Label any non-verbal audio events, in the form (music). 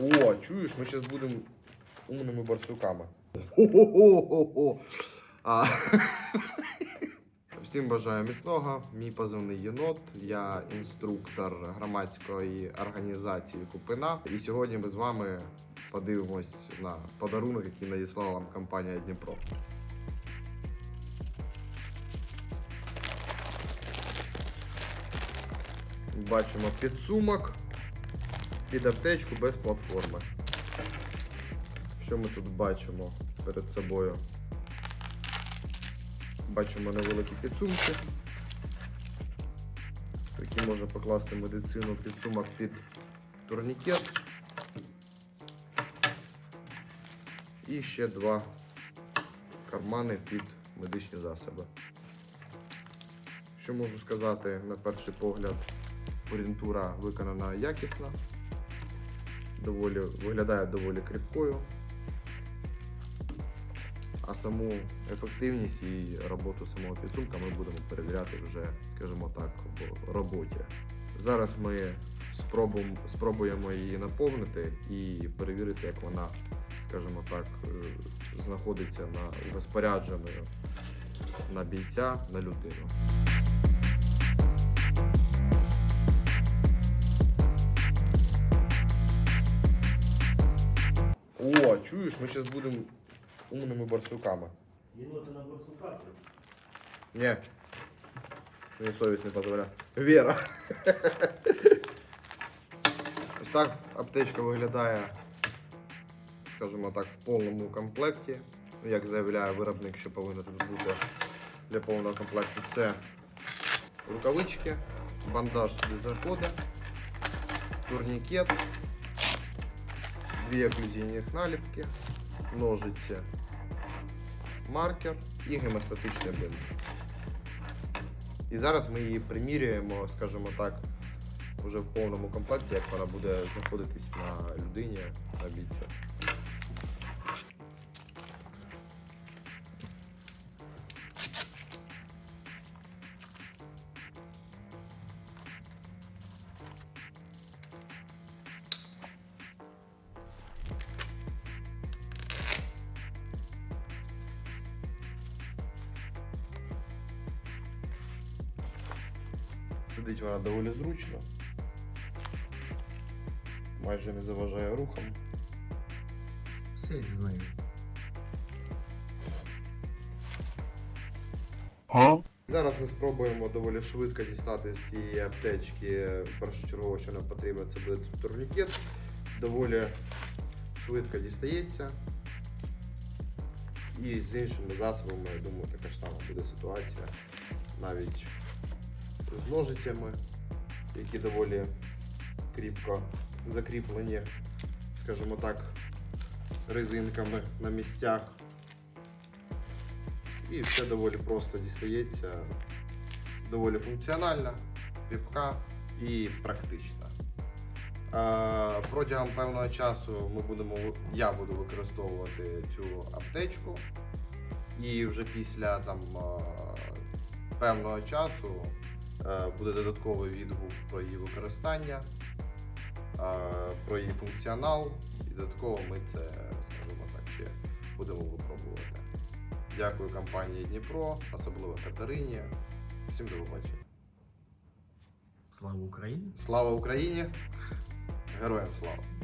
О, чуєш, ми зараз будемо умними барсуками. Хо-хо-хо-хо-хо. А. (laughs) Всім бажаю міцного. Мій позивний єнот. Я інструктор громадської організації Купина. І сьогодні ми з вами подивимось на подарунок, який надіслала вам компанія Дніпро. Бачимо підсумок під аптечку без платформи. Що ми тут бачимо перед собою? Бачимо невеликі підсумки, в які можна покласти медицину підсумок під турнікет. І ще два кармани під медичні засоби. Що можу сказати на перший погляд? Орієнтура виконана якісно, доволі, виглядає доволі кріпкою. А саму ефективність і роботу самого підсумка ми будемо перевіряти вже, скажімо так, в роботі. Зараз ми спробуємо, її наповнити і перевірити, як вона, скажімо так, е, знаходиться на розпорядженою на бійця, на людину. О, чуєш, ми зараз будемо умними барсуками. Єноти на барсука. Ні. Мені совість не дозволяє. Віра. (laughs) Ось так аптечка виглядає, скажімо так, в повному комплекті. Як заявляє виробник, що повинно тут бути для повного комплекту. Це рукавички, бандаж сюди заходить, турнікет, Дві оклюзійні наліпки, ножиці, маркер і гемостатичний бинт. І зараз ми її примірюємо, скажімо так, вже в повному комплекті, як вона буде знаходитись на людині, на бійцю. Сидить вона доволі зручно. Майже не заважає рухом. Сидь з нею. Зараз ми спробуємо доволі швидко дістати з цієї аптечки. Першочергово, що нам потрібно, це буде турнікет. Доволі швидко дістається. І з іншими засобами, я думаю, така ж сама буде ситуація. Навіть з ножицями, які доволі кріпко закріплені, скажімо так, резинками на місцях. І все доволі просто дістається, доволі функціональна, кріпка і практична. Протягом певного часу ми будемо, я буду використовувати цю аптечку. І вже після там, певного часу буде додатковий відгук про її використання, е, про її функціонал. І додатково ми це, скажімо так, ще будемо випробувати. Дякую компанії Дніпро, особливо Катерині. Всім до побачення. Слава Україні! Слава Україні! Героям слава!